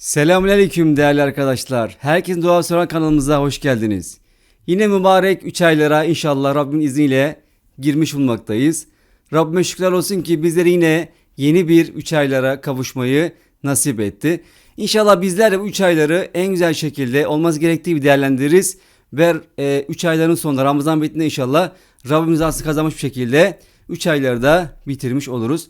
Selamünaleyküm değerli arkadaşlar. Herkesin Dua Soran kanalımıza hoş geldiniz. Yine mübarek 3 aylara inşallah Rabbimin izniyle girmiş bulmaktayız. Rabbime şükürler olsun ki bizleri yine yeni bir 3 aylara kavuşmayı nasip etti. İnşallah bizler de bu 3 ayları en güzel şekilde olmaz gerektiği gibi değerlendiririz. Ve 3 ayların sonunda Ramazan bittiğinde inşallah Rabbimiz aslı kazanmış bir şekilde 3 ayları da bitirmiş oluruz.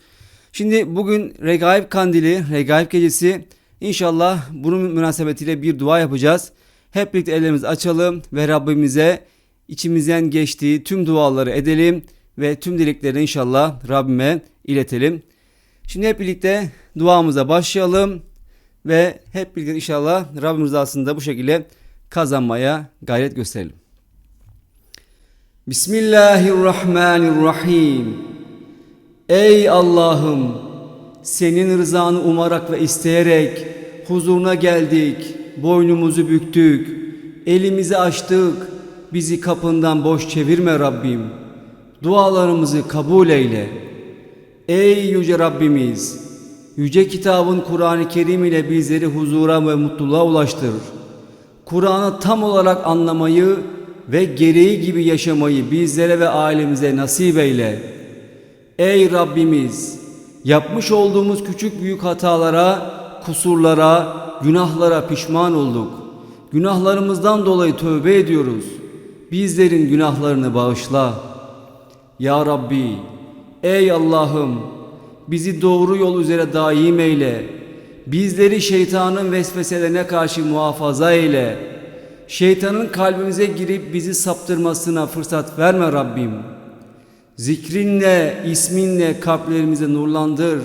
Şimdi bugün Regaib Kandili, Regaib Gecesi İnşallah bunun münasebetiyle bir dua yapacağız. Hep birlikte ellerimizi açalım ve Rabbimize içimizden geçtiği tüm duaları edelim ve tüm dileklerini inşallah Rabbime iletelim. Şimdi hep birlikte duamıza başlayalım ve hep birlikte inşallah Rabbimiz rızasını bu şekilde kazanmaya gayret gösterelim. Bismillahirrahmanirrahim. Ey Allah'ım senin rızanı umarak ve isteyerek huzuruna geldik, boynumuzu büktük, elimizi açtık, bizi kapından boş çevirme Rabbim. Dualarımızı kabul eyle. Ey yüce Rabbimiz, yüce kitabın Kur'an-ı Kerim ile bizleri huzura ve mutluluğa ulaştırır. Kur'an'ı tam olarak anlamayı ve gereği gibi yaşamayı bizlere ve ailemize nasip eyle. Ey Rabbimiz, yapmış olduğumuz küçük büyük hatalara, kusurlara, günahlara pişman olduk. Günahlarımızdan dolayı tövbe ediyoruz. Bizlerin günahlarını bağışla. Ya Rabbi, ey Allah'ım, bizi doğru yol üzere daim eyle. Bizleri şeytanın vesveselerine karşı muhafaza eyle. Şeytanın kalbimize girip bizi saptırmasına fırsat verme Rabbim. Zikrinle, isminle kalplerimizi nurlandır.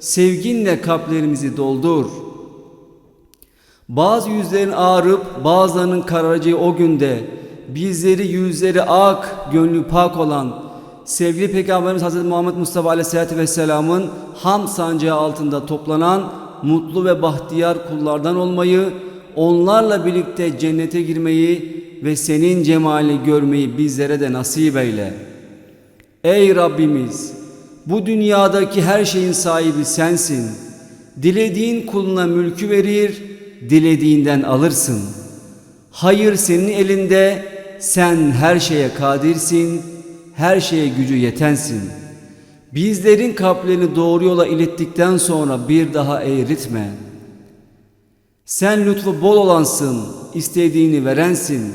Sevginle kalplerimizi doldur. Bazı yüzlerin ağrıp bazılarının kararacağı o günde bizleri yüzleri ak, gönlü pak olan sevgili Peygamberimiz Hz. Muhammed Mustafa Aleyhisselatü Vesselam'ın ham sancağı altında toplanan mutlu ve bahtiyar kullardan olmayı, onlarla birlikte cennete girmeyi ve senin cemali görmeyi bizlere de nasip eyle. Ey Rabbimiz! Bu dünyadaki her şeyin sahibi sensin. Dilediğin kuluna mülkü verir, dilediğinden alırsın. Hayır senin elinde, sen her şeye kadirsin, her şeye gücü yetensin. Bizlerin kalplerini doğru yola ilettikten sonra bir daha eğritme. Sen lütfu bol olansın, istediğini verensin.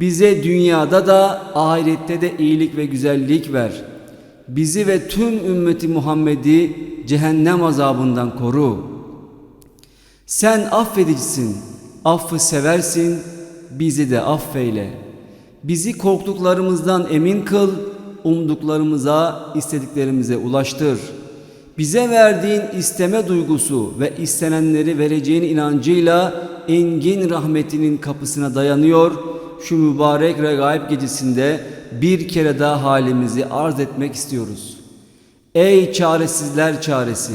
Bize dünyada da ahirette de iyilik ve güzellik ver. Bizi ve tüm ümmeti Muhammed'i cehennem azabından koru. Sen affedicisin, affı seversin, bizi de affeyle. Bizi korktuklarımızdan emin kıl, umduklarımıza, istediklerimize ulaştır. Bize verdiğin isteme duygusu ve istenenleri vereceğin inancıyla engin rahmetinin kapısına dayanıyor. Şu mübarek regaib gecesinde bir kere daha halimizi arz etmek istiyoruz. Ey çaresizler çaresi!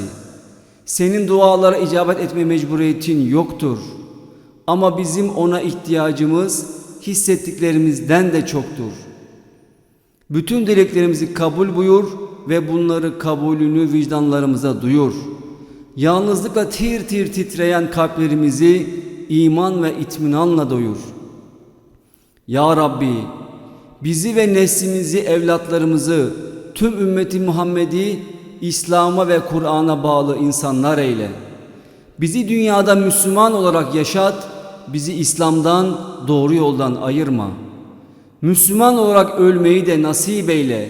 Senin dualara icabet etme mecburiyetin yoktur. Ama bizim ona ihtiyacımız hissettiklerimizden de çoktur. Bütün dileklerimizi kabul buyur ve bunları kabulünü vicdanlarımıza duyur. Yalnızlıkla tir tir titreyen kalplerimizi iman ve itminanla doyur. Ya Rabbi bizi ve neslimizi, evlatlarımızı, tüm ümmeti Muhammed'i İslam'a ve Kur'an'a bağlı insanlar eyle. Bizi dünyada Müslüman olarak yaşat, bizi İslam'dan, doğru yoldan ayırma. Müslüman olarak ölmeyi de nasip eyle.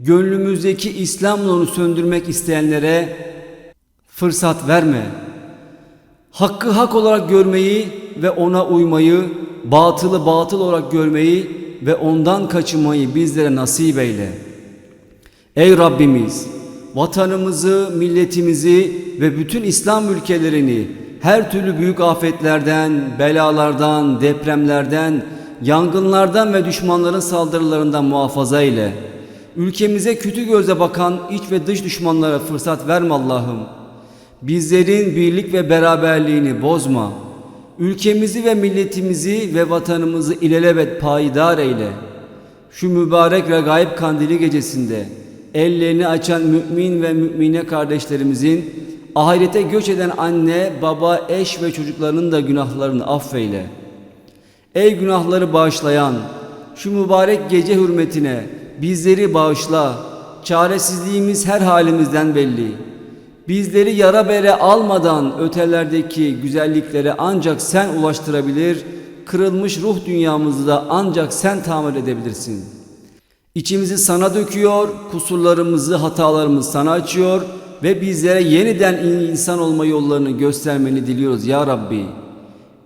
Gönlümüzdeki İslam nurunu söndürmek isteyenlere fırsat verme. Hakkı hak olarak görmeyi ve ona uymayı, batılı batıl olarak görmeyi ve ondan kaçınmayı bizlere nasip eyle. Ey Rabbimiz, vatanımızı, milletimizi ve bütün İslam ülkelerini her türlü büyük afetlerden, belalardan, depremlerden, yangınlardan ve düşmanların saldırılarından muhafaza eyle. Ülkemize kötü gözle bakan iç ve dış düşmanlara fırsat verme Allah'ım. Bizlerin birlik ve beraberliğini bozma. Ülkemizi ve milletimizi ve vatanımızı ilelebet payidar eyle. Şu mübarek regaib kandili gecesinde ellerini açan mümin ve mümine kardeşlerimizin Ahirete göç eden anne, baba, eş ve çocuklarının da günahlarını affeyle. Ey günahları bağışlayan, şu mübarek gece hürmetine bizleri bağışla. Çaresizliğimiz her halimizden belli. Bizleri yara bere almadan ötelerdeki güzelliklere ancak sen ulaştırabilir, kırılmış ruh dünyamızı da ancak sen tamir edebilirsin. İçimizi sana döküyor, kusurlarımızı, hatalarımızı sana açıyor ve bizlere yeniden insan olma yollarını göstermeni diliyoruz ya Rabbi.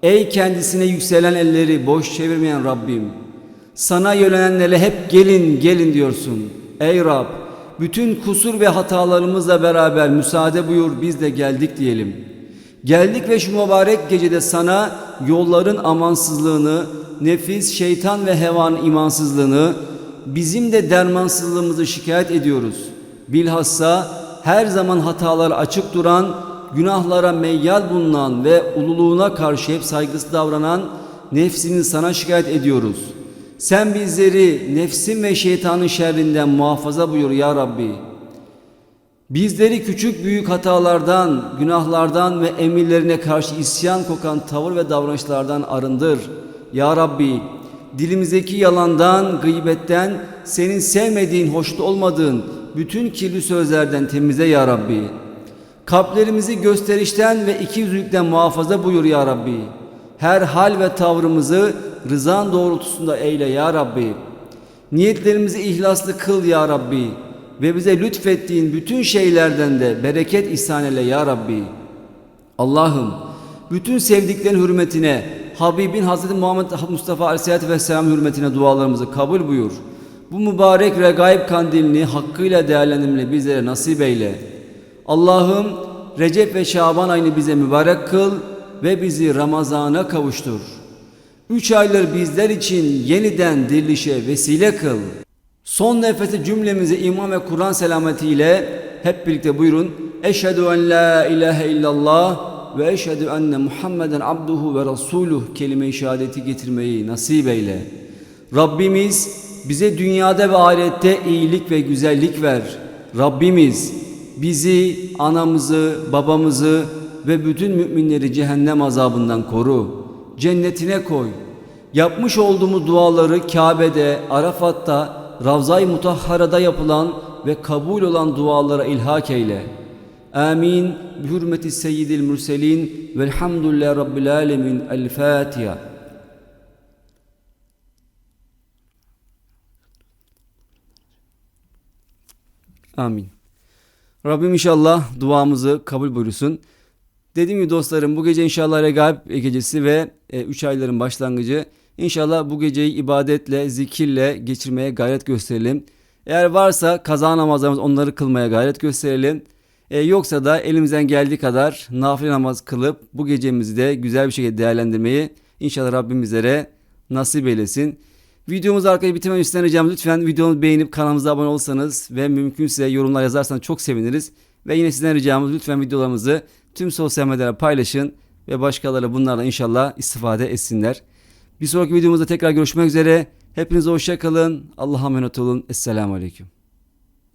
Ey kendisine yükselen elleri boş çevirmeyen Rabbim. Sana yönelenlere hep gelin gelin diyorsun. Ey Rab bütün kusur ve hatalarımızla beraber müsaade buyur biz de geldik diyelim. Geldik ve şu mübarek gecede sana yolların amansızlığını, nefis, şeytan ve hevan imansızlığını, bizim de dermansızlığımızı şikayet ediyoruz. Bilhassa her zaman hatalar açık duran, günahlara meyyal bulunan ve ululuğuna karşı hep saygısız davranan nefsini sana şikayet ediyoruz. Sen bizleri nefsin ve şeytanın şerrinden muhafaza buyur ya Rabbi. Bizleri küçük büyük hatalardan, günahlardan ve emirlerine karşı isyan kokan tavır ve davranışlardan arındır. Ya Rabbi, dilimizdeki yalandan, gıybetten, senin sevmediğin, hoşnut olmadığın bütün kirli sözlerden temizle ya Rabbi. Kalplerimizi gösterişten ve ikiyüzlülükten muhafaza buyur ya Rabbi. Her hal ve tavrımızı rızan doğrultusunda eyle ya Rabbi. Niyetlerimizi ihlaslı kıl ya Rabbi ve bize lütfettiğin bütün şeylerden de bereket ihsan eyle ya Rabbi. Allah'ım bütün sevdiklerin hürmetine Habibin Hazreti Muhammed Mustafa Aleyhisselatü Vesselam hürmetine dualarımızı kabul buyur. Bu mübarek regaib kandilini hakkıyla değerlendirmeni bizlere nasip eyle. Allah'ım Recep ve Şaban ayını bize mübarek kıl ve bizi Ramazan'a kavuştur. Üç aylar bizler için yeniden dirilişe vesile kıl. Son nefesi cümlemizi iman ve Kur'an selametiyle hep birlikte buyurun. Eşhedü en la ilahe illallah ve eşhedü enne Muhammeden abduhu ve rasuluh kelime-i şehadeti getirmeyi nasip eyle. Rabbimiz bize dünyada ve ahirette iyilik ve güzellik ver. Rabbimiz bizi, anamızı, babamızı ve bütün müminleri cehennem azabından koru. Cennetine koy. Yapmış olduğumuz duaları Kabe'de, Arafat'ta, Ravza-i Mutahhara'da yapılan ve kabul olan dualara ilhak eyle. Amin. Bi hürmeti seyyidil mürselin velhamdülillahi rabbil alemin. El Fatiha. Amin. Rabbim inşallah duamızı kabul buyursun. Dediğim gibi dostlarım bu gece inşallah Regaib gecesi ve 3 ayların başlangıcı. İnşallah bu geceyi ibadetle, zikirle geçirmeye gayret gösterelim. Eğer varsa kaza namazlarımız onları kılmaya gayret gösterelim. E, yoksa da elimizden geldiği kadar nafile namaz kılıp bu gecemizi de güzel bir şekilde değerlendirmeyi inşallah Rabbim bizlere nasip eylesin. Videomuzu arkaya bitirmeden üstüne ricam lütfen videomuzu beğenip kanalımıza abone olsanız ve mümkünse yorumlar yazarsanız çok seviniriz. Ve yine sizden ricamız lütfen videolarımızı tüm sosyal medyada paylaşın ve başkaları bunlardan inşallah istifade etsinler. Bir sonraki videomuzda tekrar görüşmek üzere. Hepinize hoşça kalın. Allah'a emanet olun. Esselamu Aleyküm.